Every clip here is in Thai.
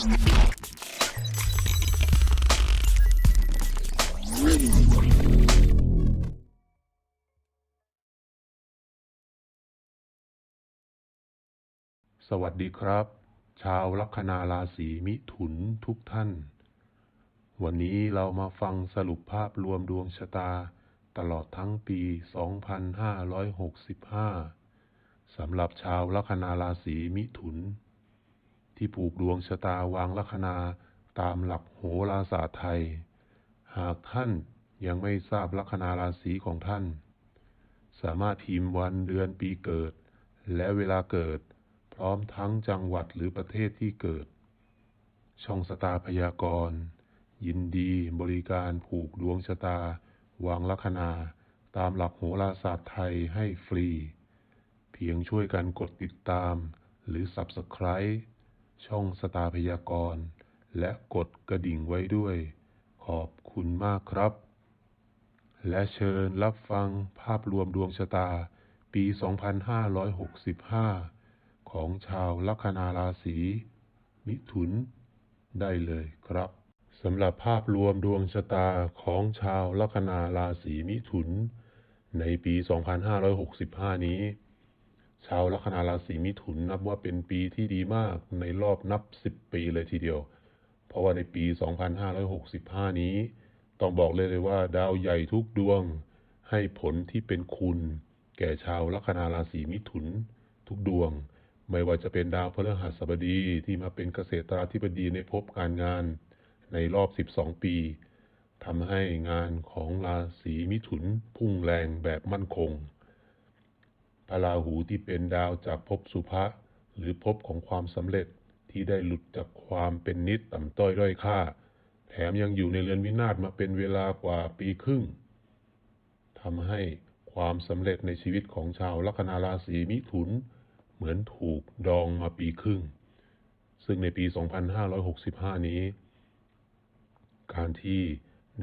สวัสดีครับ ชาวลัคนาราศีมิถุนทุกท่าน วันนี้เรามาฟังสรุปภาพรวมดวงชะตา ตลอดทั้งปี 2565 สำหรับชาวลัคนาราศีมิถุน ที่ผูกดวงชะตาวางลัคนาตามหลักโหราศาสตร์ไทย หากท่านยังไม่ทราบลัคนาราศีของท่าน สามารถพิมพ์วันเดือนปีเกิด และเวลาเกิด พร้อมทั้งจังหวัดหรือประเทศที่เกิด ช่องสตาพยากรณ์ยินดีบริการผูกดวงชะตา วางลัคนาตามหลักโหราศาสตร์ไทยให้ฟรี เพียงช่วยกันกดติดตาม หรือ Subscribe ช่องสตาพยากรณ์ และกดกระดิ่งไว้ด้วย ขอบคุณมากครับ และเชิญรับฟังภาพรวมดวงชะตา ปี 2565 ของชาวลัคนาราศี มิถุน ได้เลยครับสำหรับภาพรวมดวงชะตาของชาวลัคนาราศีมิถุน ในปี 2565 นี้ ชาวลัคนาราศีมิถุนนับว่าเป็นปีที่ดีมากในรอบนับ 10 ปีเลยทีเดียว เพราะว่าในปี 2565 นี้ ต้องบอกเลยเลยว่าดาวใหญ่ทุกดวง ให้ผลที่เป็นคุณ แก่ชาวลัคนาราศีมิถุน ทุกดวง ไม่ว่าจะเป็นดาวพฤหัสบดีที่มาเป็นเกษตราธิบดีในภพการงาน ในรอบ 12 ปีทำให้งานของราศีมิถุนพุ่งแรงแบบมั่นคง พระราหูที่เป็นดาวจากภพสุภะหรือภพของความสำเร็จที่ได้หลุดจากความเป็นนิดต่ำต้อยด้อยค่า แถมยังอยู่ในเรือนวินาศมาเป็นเวลากว่าปีครึ่งทำให้ความสำเร็จในชีวิตของชาวลัคนาราศีมิถุน เหมือนถูกดองมาปีครึ่ง ซึ่งในปี 2565 นี้ การที่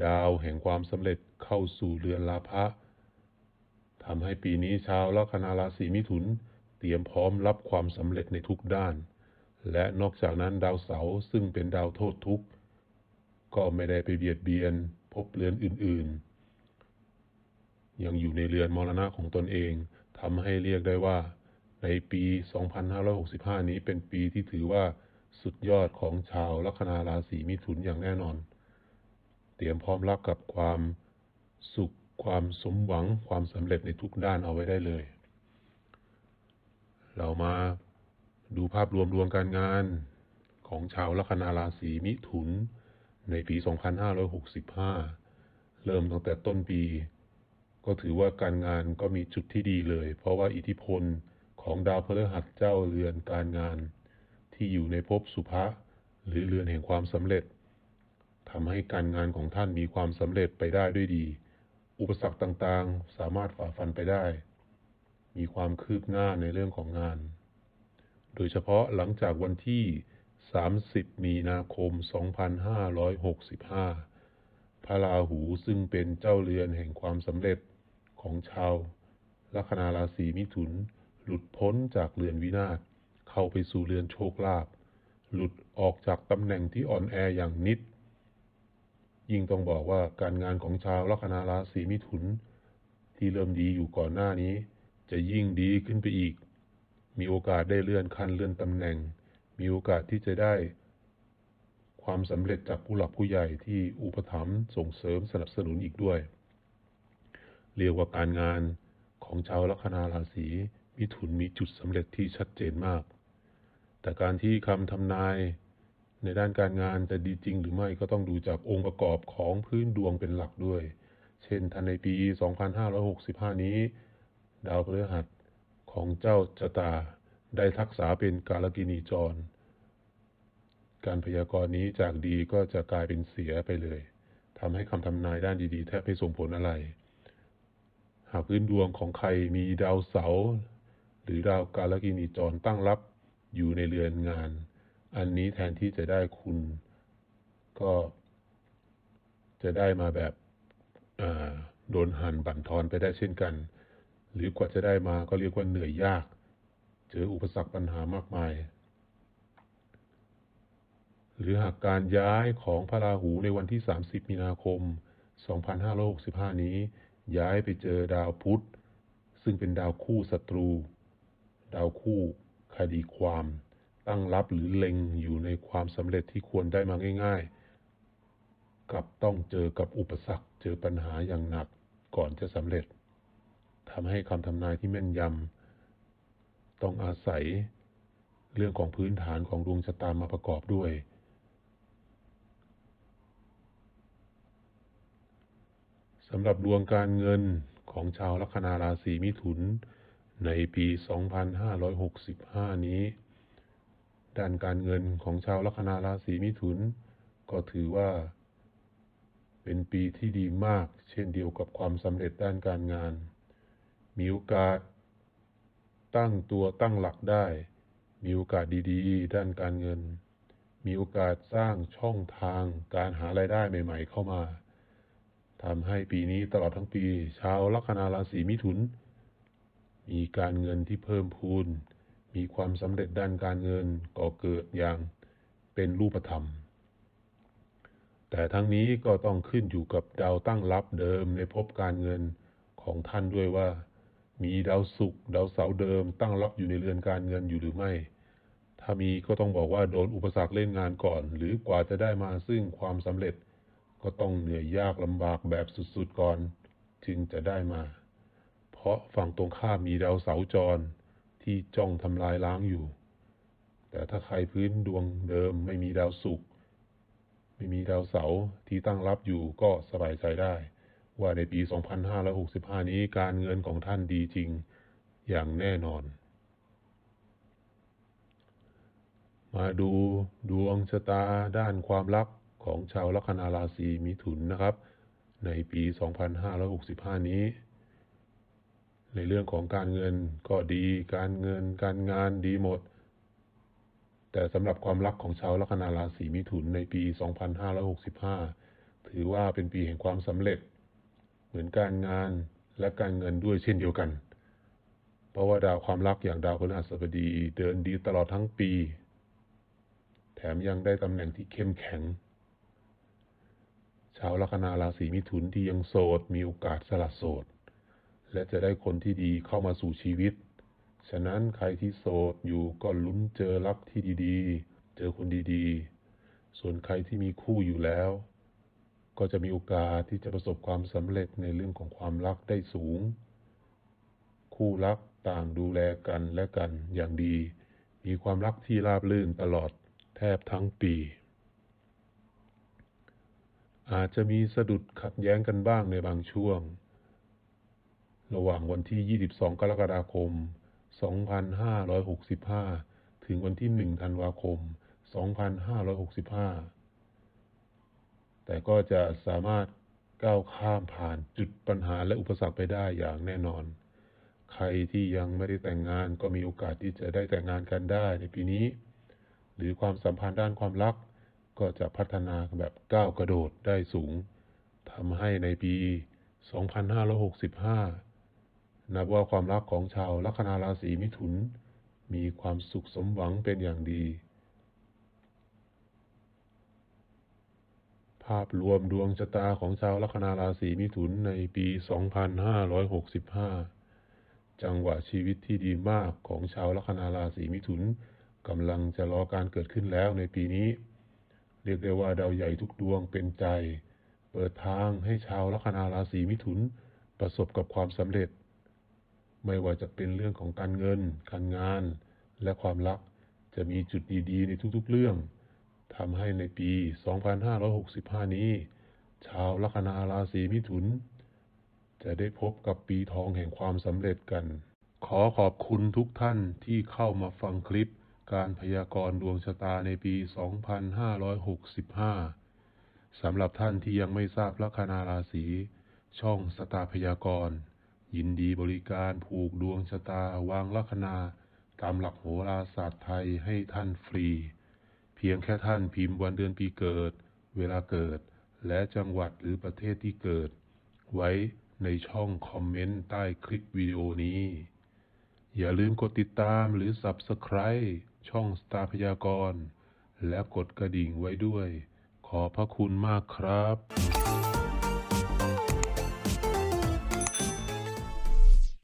ดาวแห่งความสำเร็จเข้าสู่เรือนลาภะ ทำให้ปีนี้ชาวลัคนาราศีมิถุน เตรียมพร้อมรับความสำเร็จในทุกด้าน และนอกจากนั้นดาวเสาร์ซึ่งเป็นดาวโทษทุกข์ ก็ไม่ได้ไปเบียดเบียนพบเรือนอื่นๆ ยังอยู่ในเรือนมรณะของตนเองทำให้เรียกได้ว่า ในปี 2565 นี้เป็นปีที่ถือว่าสุดยอดของชาวลัคนาราศีมิถุนอย่างแน่นอน เตรียมพร้อมรับกับความสุข ความสมหวังความสำเร็จในทุกด้านเอาไว้ได้เลย เรามาดูภาพรวมดวงการงานของชาวลัคนาราศีมิถุน ในปี 2565 เริ่มตั้งแต่ต้นปี ก็ถือว่าการงานก็มีจุดที่ดีเลย เพราะว่าอิทธิพลของดาวพฤหัสเจ้าเรือนการงาน ที่อยู่ในภพสุภะหรือเรือนแห่งความสำเร็จทำให้การงานของท่านมีความสำเร็จไปได้ด้วยดี อุปสรรคต่างๆ สามารถฝ่าฟันไปได้ มีความคืบหน้าในเรื่องของงาน โดยเฉพาะหลังจากวันที่ 30 มีนาคม 2565 พระราหูซึ่งเป็นเจ้าเรือนแห่งความสำเร็จของชาวลัคนาราศีมิถุน หลุดพ้นจากเรือนวินาศ เข้าไปสู่เรือนโชคลาภหลุดออกจากตำแหน่งที่อ่อนแออย่างนิด ยิ่งต้องบอกว่าการงานของชาวลัคนาราศีมิถุน ที่เริ่มดีอยู่ก่อนหน้านี้ จะยิ่งดีขึ้นไปอีก มีโอกาสได้เลื่อนขั้นเลื่อนตำแหน่ง มีโอกาสที่จะได้ ความสำเร็จจากผู้หลักผู้ใหญ่ที่อุปถัมภ์ส่งเสริมสนับสนุนอีกด้วย เรียกว่าการงานของชาวลัคนาราศีมิถุนมีจุดสำเร็จที่ชัดเจนมาก แต่การที่คำทำนาย ในด้านการงานจะดีจริงหรือไม่ก็ต้องดูจากองค์ประกอบของพื้นดวงเป็นหลักด้วย เช่นทันในปี 2565 นี้ ดาวพฤหัสของเจ้าชะตาได้ทักษะเป็นกาลกินีจร การพยากรณ์นี้จากดีก็จะกลายเป็นเสียไปเลยทำให้คำทำนายด้านดีๆ แทบไม่ส่งผลอะไร หากพื้นดวงของใครมีดาวเสา หรือดาวกาลกินีจรตั้งรับอยู่ในเรือนงาน อันนี้แทนที่จะได้คุณ ก็จะได้มาแบบโดนหั่นบั่นทอนไปได้เช่นกัน หรือกว่าจะได้มาก็เรียกว่าเหนื่อยยาก เจออุปสรรคปัญหามากมาย หรือหากการย้ายของพระราหูในวันที่ 30 มีนาคม 2565 นี้ ย้ายไปเจอดาวพุธ ซึ่งเป็นดาวคู่ศัตรู ดาวคู่คดีความ ตั้งรับหรือเล็งอยู่ในความสำเร็จที่ควรได้มาง่ายๆ กับต้องเจอกับอุปสรรคเจอปัญหาอย่างหนักก่อนจะสำเร็จทำให้คำทำนายที่แม่นยำต้องอาศัยเรื่องของพื้นฐานของดวงชะตามาประกอบด้วย สำหรับดวงการเงินของชาวลัคนาราศีมิถุนในปี 2565 นี้ ด้านการเงินของชาวลัคนาราศีมิถุน ก็ถือว่า เป็นปีที่ดีมาก เช่นเดียวกับความสำเร็จด้านการงาน มีโอกาส ตั้งตัวตั้งหลักได้ มีโอกาสดีๆ ด้านการเงิน มีโอกาสสร้างช่องทางการหารายได้ใหม่ ๆ เข้ามาทำให้ปีนี้ตลอดทั้งปี ชาวลัคนาราศีมิถุน มีการเงินที่เพิ่มพูน มีความสำเร็จด้านการเงินก่อเกิดอย่างเป็นรูปธรรม แต่ทั้งนี้ก็ต้องขึ้นอยู่กับดาวตั้งรับเดิมในภพการเงินของท่านด้วยว่า มีดาวศุกร์ดาวเสาร์เดิม ตั้งรับอยู่ในเรือนการเงินอยู่หรือไม่ ถ้ามีก็ต้องบอกว่าโดนอุปสรรคเล่นงานก่อน หรือกว่าจะได้มาซึ่งความสำเร็จก็ต้องเหนื่อยยากลำบากแบบสุดๆก่อน จึงจะได้มา เพราะฝั่งตรงข้ามมีดาวเสาร์จร ที่จ้องทำลายล้างอยู่ แต่ถ้าใครพื้นดวงเดิมไม่มีดาวศุกร์ไม่มีดาวเสาร์ที่ตั้งรับอยู่ก็สบายใจได้ ว่าในปี 2565 นี้การเงินของท่านดีจริงอย่างแน่นอน มาดูดวงชะตาด้านความรักของชาวลัคนาราศีมิถุนนะครับ ในปี 2565 นี้ ในเรื่องของการเงินก็ดี การเงิน การงานดีหมด แต่สำหรับความรักของชาวลัคนาราศีมิถุนในปี 2565 ถือว่าเป็นปีแห่งความสำเร็จ เหมือนการงานและการเงินด้วยเช่นเดียวกัน เพราะว่าดาวความรักอย่างดาวพฤหัสบดีเดินดีตลอดทั้งปี แถมยังได้ตำแหน่งที่เข้มแข็ง ชาวลัคนาราศีมิถุนที่ยังโสดมีโอกาสสละโสด และจะได้คนที่ดีเข้ามาสู่ชีวิต ฉะนั้นใครที่โสดอยู่ก็ลุ้นเจอรักที่ดีๆ เจอคนดีๆ ส่วนใครที่มีคู่อยู่แล้ว ก็จะมีโอกาสที่จะประสบความสำเร็จในเรื่องของความรักได้สูง คู่รักต่างดูแลกันและกันอย่างดี มีความรักที่ราบรื่นตลอดแทบทั้งปี อาจจะมีสะดุดขัดแย้งกันบ้างในบางช่วง ระหว่างวันที่ 22 กรกฎาคม 2565 ถึงวันที่ 1 ธันวาคม 2565 แต่ก็จะสามารถก้าวข้ามผ่านจุดปัญหาและอุปสรรคไปได้อย่างแน่นอน ใครที่ยังไม่ได้แต่งงานก็มีโอกาสที่จะได้แต่งงานกันได้ในปีนี้ หรือความสัมพันธ์ด้านความรักก็จะพัฒนาแบบก้าวกระโดดได้สูงทำให้ในปี 2565 นับว่าความรักของชาวลัคนาราศีมิถุน มีความสุขสมหวังเป็นอย่างดี ภาพรวมดวงชะตาของชาวลัคนาราศีมิถุนในปี 2565 จังหวะชีวิตที่ดีมากของชาวลัคนาราศีมิถุนกำลังจะรอการเกิดขึ้นแล้วในปีนี้ เรียกได้ว่าดาวใหญ่ทุกดวงเป็นใจ เปิดทางให้ชาวลัคนาราศีมิถุน ประสบกับความสำเร็จ ไม่ว่าจะเป็นเรื่องของการเงิน การงาน และความรัก จะมีจุดดีๆในทุกๆเรื่องทำให้ในปี 2565 นี้ ชาวลัคนาราศีมิถุน จะได้พบกับปีทองแห่งความสำเร็จกัน ขอขอบคุณทุกท่านที่เข้ามาฟังคลิปการพยากรณ์ดวงชะตาในปี 2565 สำหรับท่านที่ยังไม่ทราบลัคนาราศี ช่องสตาพยากรณ์ ยินดีบริการผูกดวงชะตาวางลัคนาตามหลักโหราศาสตร์ไทยให้ท่านฟรี เพียงแค่ท่านพิมพ์วันเดือนปีเกิด เวลาเกิด และจังหวัดหรือประเทศที่เกิด ไว้ในช่องคอมเมนต์ใต้คลิปวิดีโอนี้ อย่าลืมกดติดตามหรือ Subscribe ช่องสตาร์พยากรณ์และกดกระดิ่งไว้ด้วย ขอพระคุณมากครับ